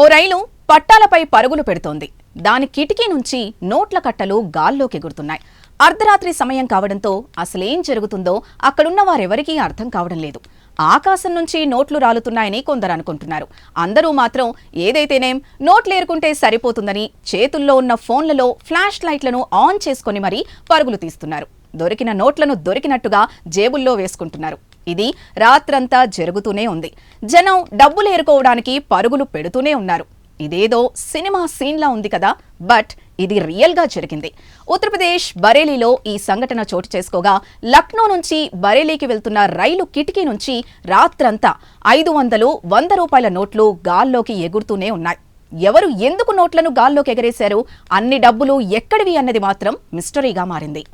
ఓ రైలు పట్టాలపై పరుగులు పెడుతోంది. దాని కిటికీ నుంచి నోట్ల కట్టలు గాల్లోకి ఎగురుతున్నాయి. అర్ధరాత్రి సమయం కావడంతో అసలేం జరుగుతుందో అక్కడున్న వారెవరికీ అర్థం కావడం లేదు. ఆకాశం నుంచి నోట్లు రాలుతున్నాయని కొందరు అనుకుంటున్నారు. అందరూ మాత్రం ఏదైతేనేం నోట్లు ఏరుకుంటే సరిపోతుందని చేతుల్లో ఉన్న ఫోన్లలో ఫ్లాష్ లైట్లను ఆన్ చేసుకొని మరీ పరుగులు తీస్తున్నారు. దొరికిన నోట్లను దొరికినట్టుగా జేబుల్లో వేసుకుంటున్నారు. ఇది రాత్రంతా జరుగుతూనే ఉంది. జనం డబ్బులు ఏరుకోవడానికి పరుగులు పెడుతూనే ఉన్నారు. ఇదేదో సినిమా సీన్లా ఉంది కదా బట్ ఇది రియల్గా జరిగింది. ఉత్తరప్రదేశ్ బరేలీలో ఈ సంఘటన చోటు చేసుకోగా లక్నో నుంచి బరేలీకి వెళ్తున్న రైలు కిటికీ నుంచి రాత్రంతా ఐదు వందలు వంద రూపాయల నోట్లు గాల్లోకి ఎగురుతూనే ఉన్నాయి. ఎవరు ఎందుకు నోట్లను గాల్లోకి ఎగరేశారు? అన్ని డబ్బులు ఎక్కడివి అన్నది మాత్రం మిస్టరీగా మారింది.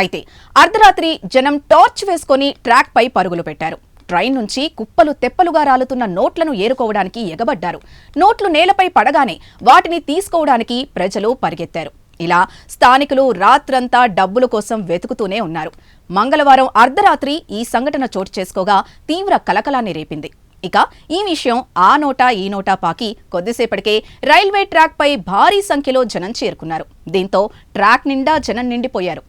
అయితే అర్ధరాత్రి జనం టార్చ్ వేసుకొని ట్రాక్ పై పరుగులు పెట్టారు. ట్రైన్ నుంచి కుప్పలు తెప్పలుగా రాలుతున్న నోట్లను ఏరుకోవడానికి ఎగబడ్డారు. నోట్లు నేలపై పడగానే వాటిని తీసుకోవడానికి ప్రజలు పరిగెత్తారు. ఇలా స్థానికులు రాత్రంతా డబ్బుల కోసం వెతుకుతూనే ఉన్నారు. మంగళవారం అర్ధరాత్రి ఈ సంఘటన చోటు చేసుకోగా తీవ్ర కలకలాన్ని రేపింది. ఇక ఈ విషయం ఆ నోటా ఈ నోటా పాకి కొద్దిసేపటికే రైల్వే ట్రాక్ పై భారీ సంఖ్యలో జనం చేరుకున్నారు. దీంతో ట్రాక్ నిండా జనం నిండిపోయారు.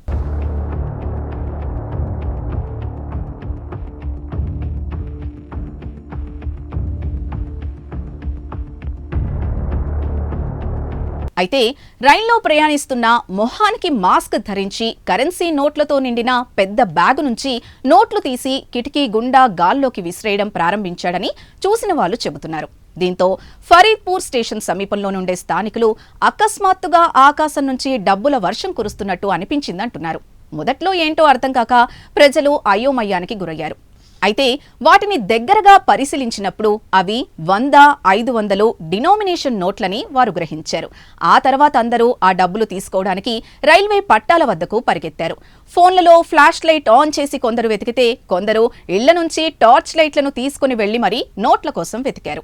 అయితే రైల్లో ప్రయాణిస్తున్న మొహానికి మాస్క్ ధరించి కరెన్సీ నోట్లతో నిండిన పెద్ద బ్యాగు నుంచి నోట్లు తీసి కిటికీ గుండా గాల్లోకి విసిరేయడం ప్రారంభించాడని చూసిన వాళ్ళు చెబుతున్నారు. దీంతో ఫరీద్పూర్ స్టేషన్ సమీపంలో నుండే స్థానికులు అకస్మాత్తుగా ఆకాశం నుంచి డబ్బుల వర్షం కురుస్తున్నట్టు అనిపించిందంటున్నారు. మొదట్లో ఏంటో అర్థం కాక ప్రజలు అయోమయానికి గురయ్యారు. అయితే వాటిని దగ్గరగా పరిశీలించినప్పుడు అవి వంద ఐదు వందలు డినోమినేషన్ నోట్లని వారు గ్రహించారు. ఆ తర్వాత అందరూ ఆ డబ్బులు తీసుకోవడానికి రైల్వే పట్టాల వద్దకు పరిగెత్తారు. ఫోన్లలో ఫ్లాష్ లైట్ ఆన్ చేసి కొందరు వెతికితే కొందరు ఇళ్ళ నుంచి టార్చ్ లైట్లను తీసుకుని వెళ్ళి మరీ నోట్ల కోసం వెతికారు.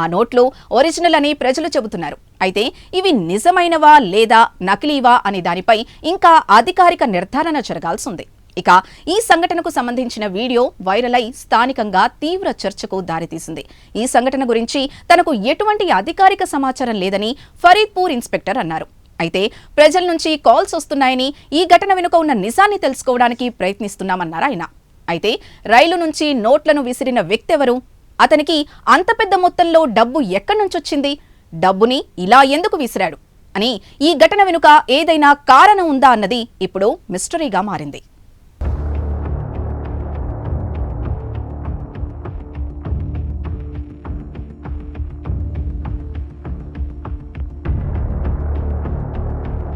ఆ నోట్లు ఒరిజినల్ అని ప్రజలు చెబుతున్నారు. అయితే ఇవి నిజమైనవా లేదా నకిలీవా అనే దానిపై ఇంకా అధికారిక నిర్ధారణ జరగాల్సి ఉంది ఇక ఈ సంఘటనకు సంబంధించిన వీడియో వైరల్ అయి స్థానికంగా తీవ్ర చర్చకు దారితీసింది. ఈ సంఘటన గురించి తనకు ఎటువంటి అధికారిక సమాచారం లేదని ఫరీద్పూర్ ఇన్స్పెక్టర్ అన్నారు. అయితే ప్రజల నుంచి కాల్స్ వస్తున్నాయని ఈ ఘటన వెనుక ఉన్న నిజాన్ని తెలుసుకోవడానికి ప్రయత్నిస్తున్నామన్నారు ఆయన. అయితే రైలు నుంచి నోట్లను విసిరిన వ్యక్తి ఎవరు అతనికి అంత పెద్ద మొత్తంలో డబ్బు ఎక్కడి నుంచొచ్చింది? డబ్బుని ఇలా ఎందుకు విసిరాడు? అని ఈ ఘటన వెనుక ఏదైనా కారణం ఉందా అన్నది ఇప్పుడు మిస్టరీగా మారింది.